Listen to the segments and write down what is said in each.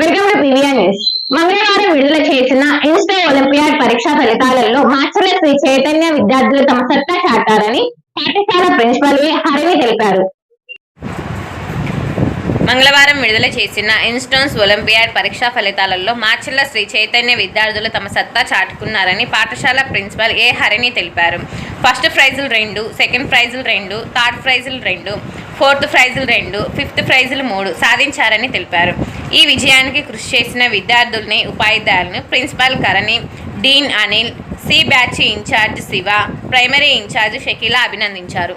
Welcome to PVR news మంగళవారం విడుదల చేసిన ఇన్స్టో ఒలింపియాడ్ పరీక్షా ఫలితాలలో మార్చిన శ్రీ చైతన్య విద్యార్థులు తమ సత్తా చాటారని పాఠశాల ప్రిన్సిపల్ వి హరిణి తెలిపారు. మంగళవారం విడుదల చేసిన ఇన్స్టోన్స్ ఒలింపియాడ్ పరీక్షా ఫలితాలలో మార్చిల్ల శ్రీ చైతన్య విద్యార్థులు తమ సత్తా చాటుకున్నారని పాఠశాల ప్రిన్సిపల్ ఏ హరిణి తెలిపారు. ఫస్ట్ ప్రైజులు రెండు సెకండ్ ప్రైజులు రెండు థర్డ్ ప్రైజులు రెండు. ఫోర్త్ ప్రైజులు రెండు ఫిఫ్త్ ప్రైజులు మూడు సాధించారని తెలిపారు. ఈ విజయానికి కృషి చేసిన విద్యార్థుల్ని ఉపాధ్యాయులను principal Karani dean Anil C batch incharge Siva primary incharge Shakeela అభినందించారు.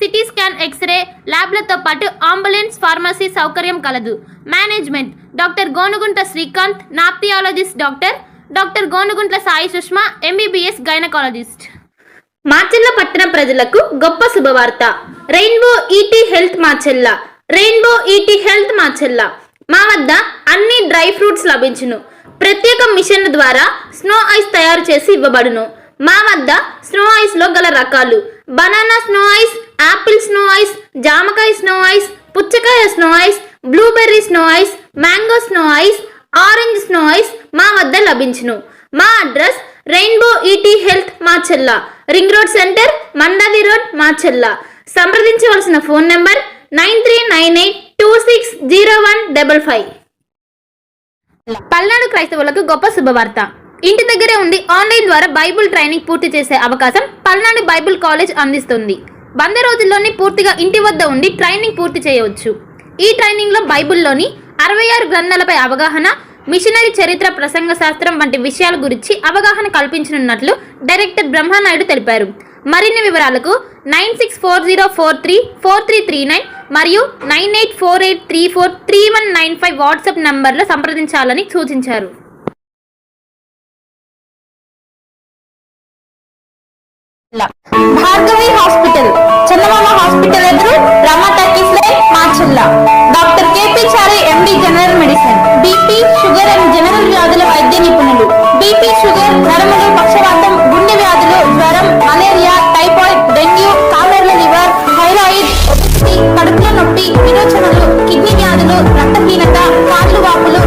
CT scan x-ray ల్యాబ్లతో పాటు అంబులెన్స్ ఫార్మసీ సౌకర్యం కలదు. Management doctor Gonugunta Srikanth nephrologist doctor doctor Gonuguntla Sai Sushma MBBS gynaecologist. Macherla పట్టణ ప్రజలకు గొప్ప శుభవార్త. Rainbow ET health Macherla. Rainbow ET health Macherla. మా వద్ద అన్ని డ్రై ఫ్రూట్స్ లభించును. ప్రత్యేక మిషన్ ద్వారా స్నో ఐస్ తయారు చేసి ఇవ్వబడును. మా వద్ద స్నో ఐస్లో గల రకాలు. Banana snow ice apple snow ice జామకాయ స్నో ఐస్ పుచ్చకాయ snow ice blueberry snow ice mango snow ice orange snow ice మా వద్ద లభించును. మా address rainbow ET health Macherla ring road centre Mandavi road Macherla సంప్రదించవలసిన phone number nine three nine eight two six zero one double five. Palnadu క్రైస్తవులకు గొప్ప శుభవార్త. ఇంటి దగ్గరే ఉండి ఆన్లైన్ ద్వారా బైబిల్ ట్రైనింగ్ పూర్తి చేసే అవకాశం పల్నాడు బైబిల్ కాలేజ్ అందిస్తుంది. వంద రోజుల్లోనే పూర్తిగా ఇంటి వద్ద ఉండి ట్రైనింగ్ పూర్తి చేయవచ్చు. ఈ ట్రైనింగ్లో బైబిల్లోని అరవై ఆరు గ్రంథాలపై అవగాహన మిషనరీ చరిత్ర ప్రసంగ శాస్త్రం వంటి విషయాల గురించి అవగాహన కల్పించనున్నట్లు డైరెక్టర్ బ్రహ్మనాయుడు తెలిపారు. మరిన్ని వివరాలకు nine six four zero four three four three three nine మరియు nine eight four eight three four three one nine five WhatsApp నంబర్లో సంప్రదించాలని సూచించారు. భార్గవి హాస్పిటల్. చందమామ హాస్పిటల్ ఎదురు Rama talkies line Macherla doctor KP Chari MD general medicine. BP sugar and general వ్యాధుల వైద్య నిపుణులు. BP sugar నరములు పక్షవాతం గుండె వ్యాధులు జ్వరం మలేరియా టైఫాయిడ్ డెంగ్యూ కాలర్ల లివర్ థైరాయిడ్ కడుపులో నొప్పి విరోచనలు కిడ్నీ వ్యాధులు రక్తహీనత కాళ్ళు వాపులు